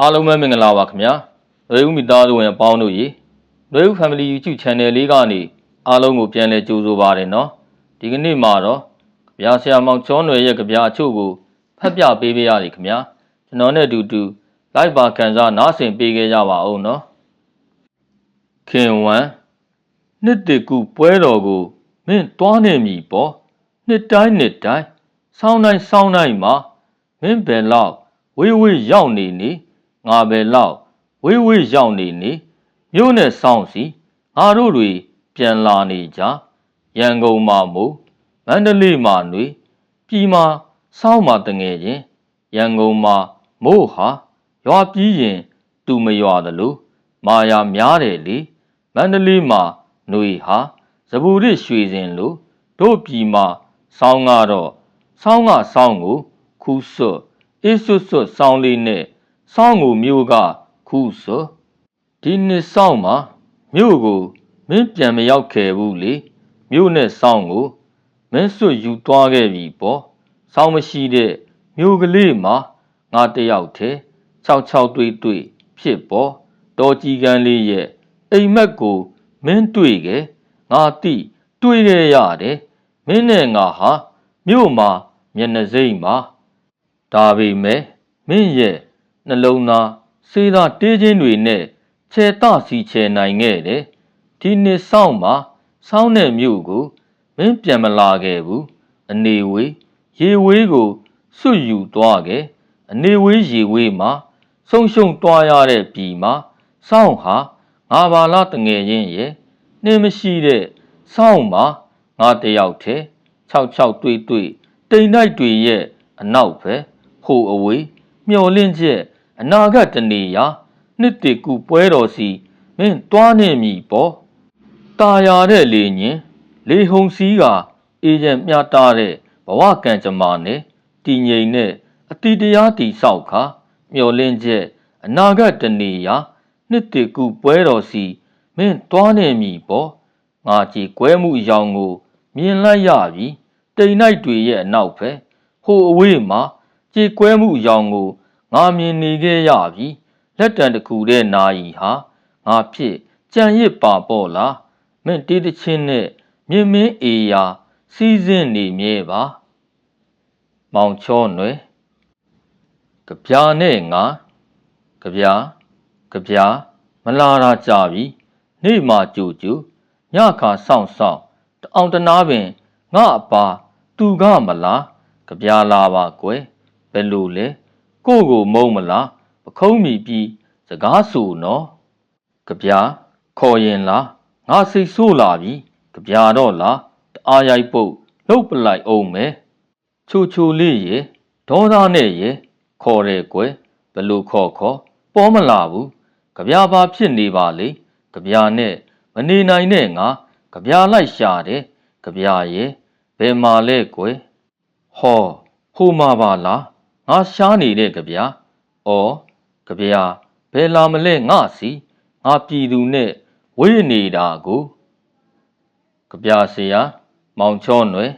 အားလုံးပဲမင်္ဂလာပါခင်ဗျာ။ရေဦးမိသားစုဝင်အပေါင်းတို့ရေရေဦး Family YouTube Channel လေးကနေအားလုံးကိုပြန်လည်ကြိုဆိုပါရနော်။ဒီကနေ့မှာတော့ကြပြာဆရာမောင်ကျောင်းနယ်ရဲ့ကြပြာအချို့ကိုဖတ်ပြပေးပေးရစီခင်ဗျာ။ကျွန်တော်နဲ့အတူတူ live ပါကန်စားနားဆင်ပေးခဲ့ကြပါဦးနော်။ခင်ဝမ်နှစ်တကူပွဲတော်ကိုမင်းတွားနေမည်ပေါ့။နှစ်တိုင်းနှစ်တိုင်းဆောင်းတိုင်းဆောင်းတိုင်းမှာမင်းဘယ်လောက်ဝေးဝေးရောက်နေနေ ငါပဲလောက်ဝေးဝေးရောက်နေနေမြို့နဲ့စောင်းစီငါတို့တွေပြန်လာနေကြရန်ကုန်မှာမူမန္တလေးမှာနှွေပြည်မှာစောင်းမှာတငယ်ချင်းရန်ကုန်မှာမိုးဟာရွာပြီးရင်သူမရွာသလိုမာယာများတယ်လေမန္တလေးမှာຫນွေဟာဇဘူရစ်ရွှေစင်လိုတို့ပြည်မှာဆောင်းကတော့ဆောင်းကဆောင်းကိုခူးဆွတ်အေးဆွတ်ဆွတ်ဆောင်းလေးနဲ့ စောင်းကိုမျိုးကခူးစွတ်ဒီနှစ်စောင်းမှာမြို့ကိုမင်းပြန်မရောက်ခဲ့ဘူးလေမြို့နဲ့စောင်းကိုမင်းစွတ်ယူသွားခဲ့ပြီပေါ့စောင်းမရှိတဲ့မြို့ကလေးမှာငါတယောက်တည်း66တွေ့တွေ့ဖြစ်ပေါ်တော်ကြီးကန်းလေးရဲ့အိမ်မက်ကိုမင်းတွေ့ခဲ့ငါတိတွေ့ခဲ့ရတယ်မင်းနဲ့ငါဟာမြို့မှာမျက်နှာစိမ့်မှာဒါပေမဲ့မင်းရဲ့ နှလုံးသားစေးသားတေးချင်းတွေနဲ့ခြေတစီခြေနိုင်ခဲ့တယ်ဒီနှစ်ဆောင်မှာဆောင်းတဲ့မြို့ကိုမင်းပြန်မလာခဲ့ဘူးအနေဝေးရေဝေးကိုစွတ်ယူသွားခဲ့အနေဝေးရေဝေးမှာဆုံရှုံသွားရတဲ့ပြည်မှာစောင်းဟာငါဘာလားတငယ်ချင်းရဲ့နှင်းမရှိတဲ့စောင်းမှာငါတယောက်တည်း66တွေ့တွေ့တိမ်တိုက်တွေရဲ့အနောက်ပဲဟိုအဝေးမျော်လင့်ချက် အနာဂတ်တနေရာနှစ်တကူပွဲတော်စီမင်းတွားနေမည်ပေါ့ตาရတဲ့လေညင်လေဟုံစည်းကအေဂျင့်မျှတားတဲ့ဘဝကံကြမ္မာနဲ့တည်ငြိမ်တဲ့အတိတရားတည်ဆောက်ခါမျော်လင့်ချက်အနာဂတ်တနေရာနှစ်တကူပွဲတော်စီမင်းတွားနေမည်ပေါ့ငါကြည်ကွဲမှုအယောင်ကို မြင်လိုက်ရပြီတိမ်နိုင်တွေရဲ့အနောက်ပဲဟိုအဝေးမှာကြေကွဲမှုအယောင်ကို ငါမြင်နေခဲ့ရပြီလက်တံတစ်ခုတဲ့နာယီဟာငါဖြစ်ကြံရစ်ပါပေါ့လားမင်းတေးတချင်းနဲ့မြင်မင်းအေယာစီးစင်းနေမြဲပါမောင်ချောနွယ်ကြပြာနဲ့ငါကြပြာကြပြာမလာတာကြပြီနေ့မှကြူကြူညခါစောင့်စောင့်တအောင်တနာပင်ငါအပါ သူကမလားကြပြာလာပါကွယ်ဘယ်လိုလဲ ကိုကိုမုံမလားပခုံးမိပြီးစကားဆိုနော်ကြပြာခေါ်ရင်လားငါစိတ်ဆိုးလာပြီကြပြာတော့လားတအားရိုက်ပုတ်လှုပ်ပလိုက်အောင်မယ်ချိုချိုလေးရေဒေါသနဲ့ရေခေါ်တယ်ကွယ်ဘယ်လိုခေါ်ခေါ်ပေါ်မလာဘူးကြပြာပါဖြစ်နေပါလေကြပြာနဲ့မနေနိုင်တဲ့ငါကြပြာလိုက်ရှာတယ်ကြပြာရေဘယ်မှာလဲကွယ်ဟောဟိုမှာပါလား ငါရှားနေတဲ့ကြပြာဩကြပြာဘယ်လာမလဲငါစီငါပြည်သူနဲ့ဝေးနေတာကိုကြပြာဆရာမောင်ချောနွယ်